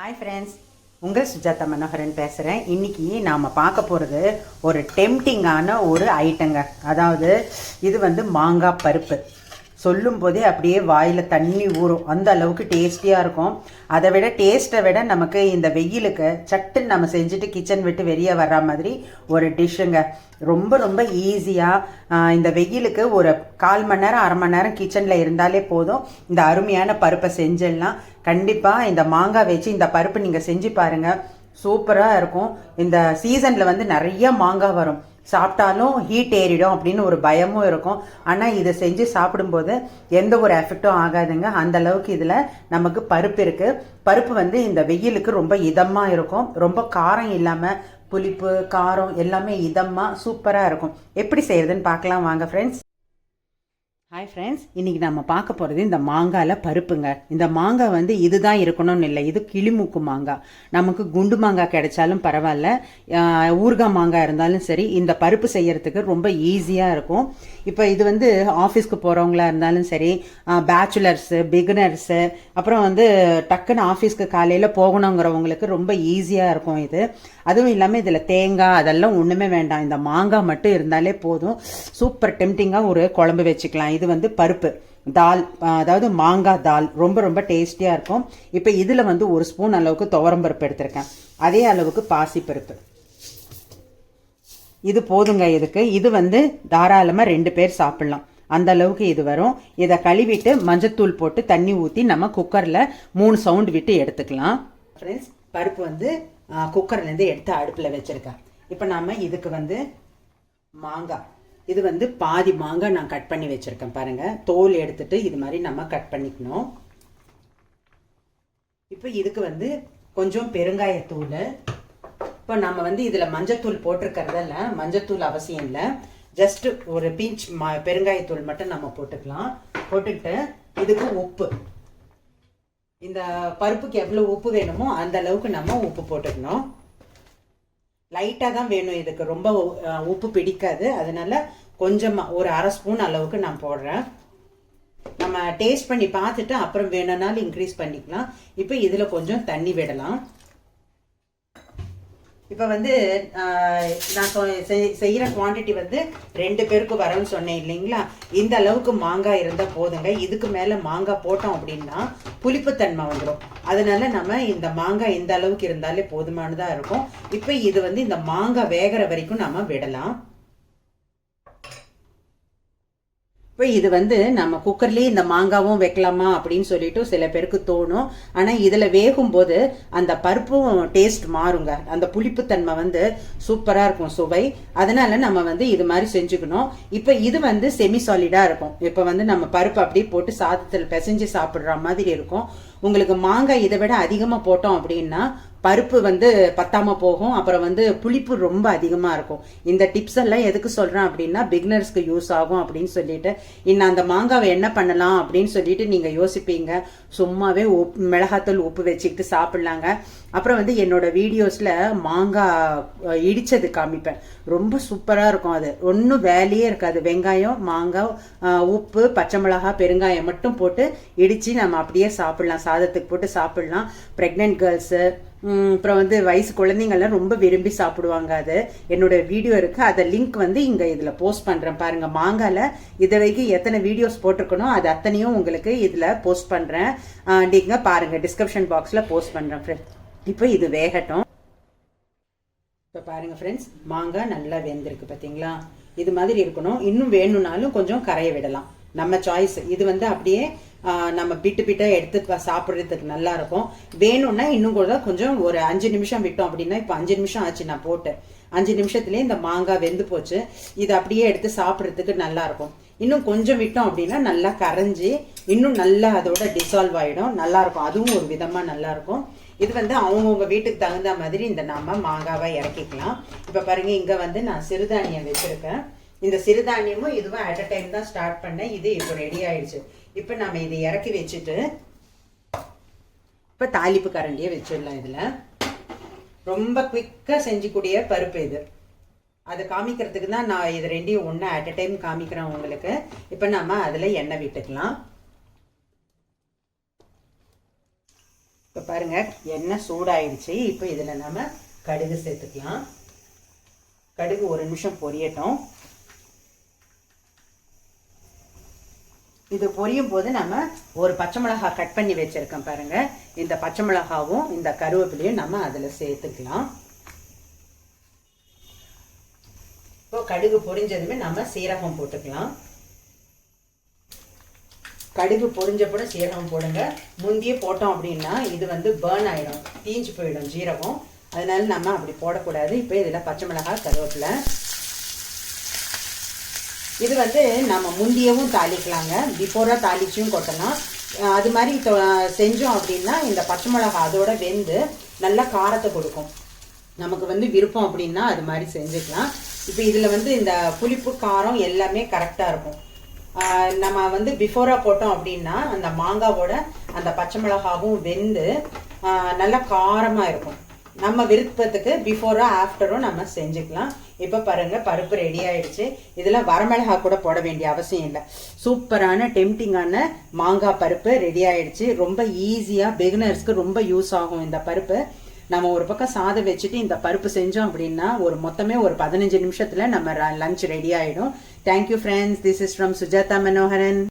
Hi friends உங்கள் சுஜாதா மனோகரன் பேசுகிறேன் இன்னைக்கு நாம் பார்க்க போகிறது ஒரு டெம்டிங்கான ஒரு ஐட்டங்க அதாவது இது வந்து மாங்காய் பருப்பு. சொல்லும் போதே அப்படியே வாயில் தண்ணி ஊறும். அந்த அளவுக்கு டேஸ்டியாக இருக்கும். அதை விட டேஸ்ட்டை விட நமக்கு இந்த வெயிலுக்கு சட்டுன்னு நம்ம செஞ்சுட்டு கிச்சன் விட்டு வெளியே வர்ற மாதிரி ஒரு டிஷ்ஷுங்க ரொம்ப ரொம்ப ஈஸியாக இந்த வெயிலுக்கு ஒரு கால் மணி நேரம் அரை மணி நேரம் கிச்சனில் இருந்தாலே போதும். இந்த அருமையான பருப்பை செஞ்சிடலாம். கண்டிப்பாக இந்த மாங்காய் வச்சு இந்த பருப்பு நீங்கள் செஞ்சு பாருங்கள் சூப்பராக இருக்கும். இந்த சீசனில் வந்து நிறைய மாங்காய் வரும். சாப்பிட்டாலும் ஹீட் ஏறிடும் அப்படின்னு ஒரு பயமும் இருக்கும். ஆனால் இதை செஞ்சு சாப்பிடும்போது எந்த ஒரு எஃபெக்டும் ஆகாதுங்க. அந்த அளவுக்கு இதில் நமக்கு பருப்பு இருக்குது பருப்பு வந்து இந்த வெயிலுக்கு ரொம்ப இதமாக இருக்கும். ரொம்ப காரம் இல்லாமல் புளிப்பு காரம் எல்லாமே இதமாக சூப்பராக இருக்கும். எப்படி செய்யறதுன்னு பார்க்கலாம். வாங்க ஃப்ரெண்ட்ஸ் ஹாய் ஃப்ரெண்ட்ஸ் இன்றைக்கி நம்ம பார்க்க போகிறது இந்த மாங்காயில் பருப்புங்க. இந்த மாங்காய் வந்து இதுதான் இருக்கணும்னு இல்லை. இது கிளிமூக்கு மாங்காய் நமக்கு குண்டு மாங்காய் கிடைச்சாலும் பரவாயில்ல. ஊறுகாய் மாங்காய் இருந்தாலும் சரி இந்த பருப்பு செய்யறதுக்கு ரொம்ப ஈஸியாக இருக்கும். இப்போ இது வந்து ஆஃபீஸ்க்கு போகிறவங்களா இருந்தாலும் சரி பேச்சுலர்ஸு பிகினர்ஸு அப்புறம் வந்து டக்குன்னு ஆஃபீஸ்க்கு காலையில் போகணுங்கிறவங்களுக்கு ரொம்ப ஈஸியாக இருக்கும் இது. அதுவும் இல்லாமல் இதில் தேங்காய் அதெல்லாம் ஒன்றுமே வேண்டாம். இந்த மாங்காய் மட்டும் இருந்தாலே போதும். சூப்பர் டெம்டிங்காக ஒரு குழம்பு வச்சுக்கலாம். இது வந்து பருப்பு தால் அதாவது மாங்காய் தால். ரொம்ப ரொம்ப டேஸ்டியாக இருக்கும். இப்போ இதில் வந்து ஒரு ஸ்பூன் அளவுக்கு துவரம்பருப்பு எடுத்திருக்கேன். அதே அளவுக்கு பாசிப்பருப்பு. இது போதுங்க இதுக்கு. இது வந்து தாராளமாக ரெண்டு பேர் சாப்பிட்லாம். அந்த அளவுக்கு இது வரும். இதை கழுவிட்டு மஞ்சத்தூள் போட்டு தண்ணி ஊற்றி நம்ம குக்கரில் மூணு சவுண்ட் விட்டு எடுத்துக்கலாம். ஃப்ரெண்ட்ஸ் பருப்பு வந்து குக்கர்லேருந்து எடுத்து அடுப்பில் வச்சுருக்கேன். இப்போ நாம் இதுக்கு வந்து மாங்காய். இது வந்து பாதி மாங்காய் நான் கட் பண்ணி வச்சுருக்கேன் பாருங்கள் தோல் எடுத்துட்டு இது மாதிரி நம்ம கட் பண்ணிக்கணும். இப்போ இதுக்கு வந்து கொஞ்சம் பெருங்காயத்தூள் இப்போ நம்ம வந்து இதில் மஞ்சத்தூள் போட்டிருக்கிறதால மஞ்சத்தூள் அவசியம் இல்லை. ஜஸ்ட் ஒரு பிஞ்ச் ம பெருங்காயத்தூள் மட்டும் நம்ம போட்டுக்கலாம். போட்டுக்கிட்டு இதுக்கு உப்பு. இந்த பருப்புக்கு எவ்வளோ உப்பு வேணுமோ அந்த அளவுக்கு நம்ம உப்பு போட்டுக்கணும். லைட்டாக தான் வேணும் இதுக்கு. ரொம்ப உப்பு பிடிக்காது. அதனால கொஞ்சமாக ஒரு அரை ஸ்பூன் அளவுக்கு நான் போடுறேன். நம்ம டேஸ்ட் பண்ணி பார்த்துட்டு அப்புறம் வேணும்னாலும் இன்க்ரீஸ் பண்ணிக்கலாம். இப்போ இதில் கொஞ்சம் தண்ணி விடலாம். இப்போ வந்து நான் சொ- செய்- வந்து ரெண்டு பேருக்கு வரணும்னு சொன்னேன் இல்லைங்களா? இந்த அளவுக்கு மாங்காய் இருந்தால் போதுங்க. இதுக்கு மேலே மாங்காய் போட்டோம் அப்படின்னா புளிப்புத்தன்மை வந்துடும் அதனால நம்ம இந்த மாங்காய் இந்த அளவுக்கு இருந்தாலே போதுமானதாக இருக்கும். இப்போ இது வந்து இந்த மாங்காய் வேகிற வரைக்கும் நம்ம விடலாம். இப்போ இது வந்து நம்ம குக்கர்லேயே இந்த மாங்காவும் வைக்கலாமா அப்படின்னு சொல்லிட்டு சில பேருக்கு தோணும். ஆனால் இதில் வேகும்போது அந்த பருப்பும் டேஸ்ட் மாறுங்க. அந்த புளிப்புத்தன்மை வந்து சூப்பராக இருக்கும் சுவை. அதனால நம்ம வந்து இது மாதிரி செஞ்சுக்கணும். இப்போ இது வந்து செமி சாலிடாக இருக்கும். இப்போ வந்து நம்ம பருப்பு அப்படியே போட்டு சாதத்தில் பிசைஞ்சு சாப்பிட்ற மாதிரி இருக்கும். உங்களுக்கு மாங்காய் இதை விட அதிகமாக போட்டோம் அப்படின்னா பருப்பு வந்து பத்தாம போகும். அப்புறம் வந்து புளிப்பு ரொம்ப அதிகமாக இருக்கும். இந்த டிப்ஸ் எல்லாம் எதுக்கு சொல்கிறேன் அப்படின்னா பிகினர்ஸ்க்கு யூஸ் ஆகும் அப்படின்னு சொல்லிட்டு. இன்னும் அந்த மாங்காவை என்ன பண்ணலாம் அப்படின்னு சொல்லிட்டு நீங்கள் யோசிப்பீங்க. சும்மாவே உப்பு மிளகாத்தூள் உப்பு வச்சுக்கிட்டு சாப்பிட்லாங்க. அப்புறம் வந்து என்னோட வீடியோஸில் மாங்காய் இடித்தது இடிச்சது காமிப்பேன். ரொம்ப சூப்பராக இருக்கும் அது. ஒன்றும் வேலையே இருக்காது. வெங்காயம் மாங்காய் உப்பு பச்சை மிளகாய் பெருங்காயம் மட்டும் போட்டு இடித்து நம்ம அப்படியே சாப்பிட்லாம். சாதத்துக்கு போட்டு சாப்பிட்லாம். ப்ரெக்னென்ட் கேர்ள்ஸு அப்புறம் வந்து வயசு குழந்தைங்கள்லாம் ரொம்ப விரும்பி சாப்பிடுவாங்க அது. என்னோட வீடியோ இருக்குது அதை லிங்க் வந்து இங்கே இதில் போஸ்ட் பண்ணுறேன் பாருங்கள் மாங்காயில் இது வரைக்கும் எத்தனை வீடியோஸ் போட்டிருக்கணும் அது அத்தனையும் உங்களுக்கு இதில் போஸ்ட் பண்ணுறேன் நீங்கள் பாருங்கள் டிஸ்கிரிப்ஷன் பாக்ஸில் போஸ்ட் பண்ணுறேன் ஃப்ரெண்ட்ஸ் இப்போ இது வேகட்டும். இப்போ பாருங்க ஃப்ரெண்ட்ஸ் மாங்காய் நல்லா வெந்திருக்கு பார்த்தீங்களா இது மாதிரி இருக்கணும். இன்னும் வேணும்னாலும் கொஞ்சம் கரைய விடலாம். நம்ம சாய்ஸ் இது வந்து அப்படியே நம்ம பிட்டு பிட்டா எடுத்து சாப்பிட்றதுக்கு நல்லா இருக்கும். வேணும்னா இன்னும் கூட கொஞ்சம் ஒரு அஞ்சு நிமிஷம் விட்டோம் அப்படின்னா இப்போ அஞ்சு நிமிஷம் ஆச்சு நான் போட்டு அஞ்சு நிமிஷத்துலேயே இந்த மாங்காய் வெந்து போச்சு. இது அப்படியே எடுத்து சாப்பிட்றதுக்கு நல்லா இருக்கும். இன்னும் கொஞ்சம் விட்டோம் அப்படின்னா நல்லா கரைஞ்சி இன்னும் நல்லா அதோட டிசால்வ் ஆகிடும் நல்லா இருக்கும். அதுவும் ஒரு விதமாக நல்லா இருக்கும். இது வந்து அவங்கவுங்க வீட்டுக்கு தகுந்த மாதிரி இந்த நாம மாங்காவை இறக்கிக்கலாம். இப்போ பாருங்க இங்கே வந்து நான் சிறுதானியம் வச்சுருக்கேன். இந்த சிறுதானியமும் இதுவும் அட் அ டைம் தான் ஸ்டார்ட் பண்ணேன். இது இப்போ ரெடி ஆயிடுச்சு. இப்போ நம்ம இதை இறக்கி வச்சுட்டு இப்போ தாளிப்பு கரண்டியை வச்சிடலாம் இதில். ரொம்ப குவிக்காக செஞ்சுக்கூடிய பருப்பு இது. அதை காமிக்கிறதுக்கு தான் நான் இது ரெண்டையும் ஒன்று அட் அ டைம் காமிக்கிறேன் உங்களுக்கு. இப்போ நம்ம அதில் எண்ணெய் விட்டுக்கலாம். இப்போ பாருங்க எண்ணெய் சூடாயிடுச்சு. இப்போ இதில் நம்ம கடுகு சேர்த்துக்கலாம். கடுகு ஒரு நிமிஷம் பொரியட்டும். இது பொரியும் போது நம்ம ஒரு பச்சை மிளகாய் கட் பண்ணி வச்சிருக்கோம் பாருங்க. இந்த பச்சை மிளகாவும் இந்த கருவேப்பிலையும் நம்ம அதில் சேர்த்துக்கலாம். இப்போ கடுகு பொரிஞ்சதுமே நம்ம சீரகம் போட்டுக்கலாம். கடுகு பொரிஞ்சப்பட சீரகம் போடுங்க. முந்தியே போட்டோம் அப்படின்னா இது வந்து பேர்ன் ஆயிடும். தீஞ்சு போயிடும் ஜீரகம் அதனால நம்ம அப்படி போடக்கூடாது. இப்போ இதில் பச்சை மிளகாய் கருவேப்பிலை இது வந்து நம்ம முந்தியவும் தாளிக்கலாங்க. பிஃபோராக தாளிச்சும் கொட்டலாம் அது மாதிரி செஞ்சோம் அப்படின்னா இந்த பச்சை மிளகாய் அதோட வெந்து நல்லா காரத்தை கொடுக்கும். நமக்கு வந்து விருப்பம் அப்படின்னா அது மாதிரி செஞ்சுக்கலாம். இப்போ இதில் வந்து இந்த புளிப்பு காரம் எல்லாமே கரெக்டாக இருக்கும். நம்ம வந்து பிஃபோராக போட்டோம் அப்படின்னா அந்த மாங்காவோட அந்த பச்சை மிளகாவும் வெந்து நல்லா காரமாக இருக்கும். நம்ம விருப்பத்துக்கு பிஃபோரும் ஆஃப்டரும் நம்ம செஞ்சுக்கலாம். இப்போ பாருங்க பருப்பு ரெடி ஆயிடுச்சு. இதில் வரமிளகா கூட போட வேண்டிய அவசியம் இல்லை. சூப்பரான டெம்டிங்கான மாங்காய் பருப்பு ரெடி ஆயிடுச்சு. ரொம்ப ஈஸியாக பிகினர்ஸ்க்கு ரொம்ப யூஸ் ஆகும் இந்த பருப்பு. நம்ம ஒரு பக்கம் சாதம் வச்சுட்டு இந்த பருப்பு செஞ்சோம் அப்படின்னா ஒரு மொத்தமே ஒரு பதினஞ்சு நிமிஷத்தில் நம்ம லஞ்ச் ரெடி ஆகிடும் thank you friends this is from Sujatha Manoharan